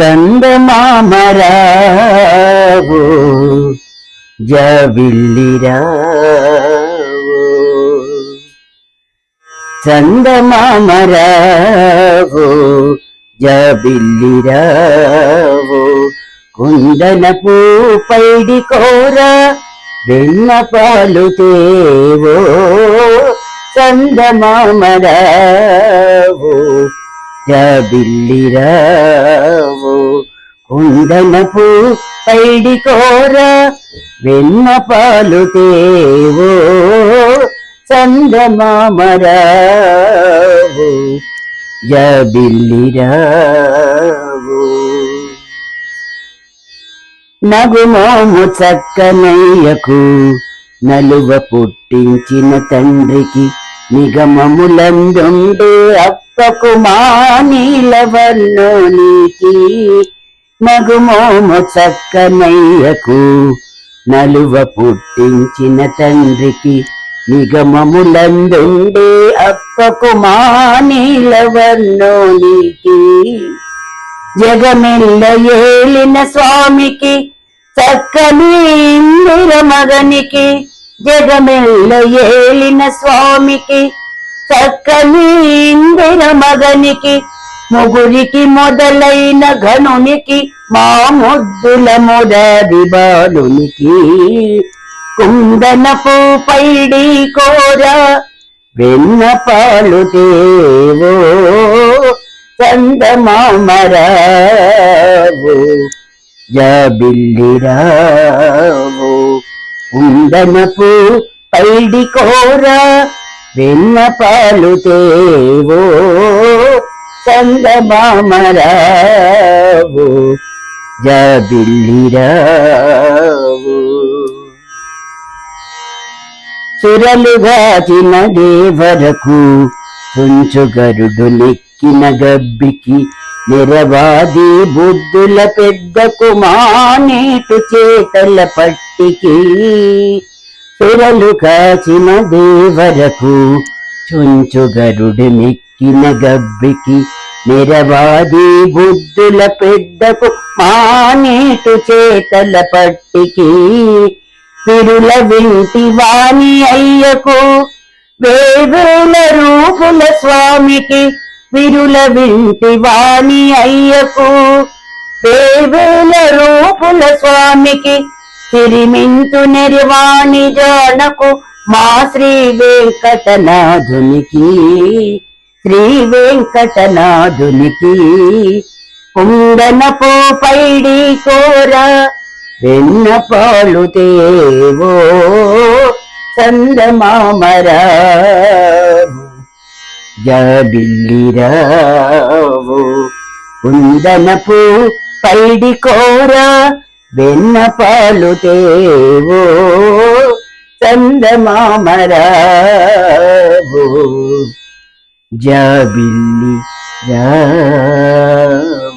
చందమామరావు జవిల్లిరావు. చందమామరావు జవిల్లిరావు. కుందనపు పైడి కోర వెన్న పాలు తేవో చందమామరావు. జబిల్లిరావు. కుందనపు పైడి కోర వెన్న పాలు తేవో. చందమామరావు. జబిల్లిరావు. నగుమోము చక్కనయ్యకు నలువ పుట్టించిన తండ్రికి నిగమములందుండే అప్పకు మానీలవన్నోనికి నగుమోము చక్కనయ్యకు నలువ పుట్టించిన తండ్రికి నిగమములందుండే అప్పకు మానీలవన్నోనికి జగమెల్ల ఏలిన స్వామికి చక్కని ఇందిర మగనికి జగమెల్ల ఏలిన స్వామికి చక్కని ఇందిర మగనికి ముగురికి మొదలైన ఘనునికి మా ముద్దుల మొదటి బాలునికి. కుందన పైడి కోర వెన్న పాలు దేవో చందమామరావు జబిల్లిరావు కుందనపు పైడి కోర వెన్న పాలు తేవో చందమామరావు. జబిల్లిరావు. సురలుగాచిన దేవరకు చుంచుగరుడు నెక్కిన గబ్బికి నిరవాది బుద్ధుల పెద్ద మానేటు చేతల పట్టికి సురలు కాచిన దేవరకు చుంచుగరుడు మిక్కిన గబ్బికి నిరవాది బుద్ధుల పెద్దకు మానేటు చేతల పట్టికి తిరుల వింటి వాణి అయ్యకు వేవేల రూపుల స్వామికి విరుల వింటి వాణి అయ్యకు దేవుల రూపుల స్వామికి తిరిమింతు నిర్వాణి జానకు మా శ్రీ వెంకటనాథునికి శ్రీ వెంకటనాథునికి. కుండన పోపైడి కోర వెన్న పాలు తేవో చందమామరా. జాబిల్లిరావు కుందనపు పైడి కోర వెన్న పాలు తేవో. చందమామరావు. జాబిల్లి రావు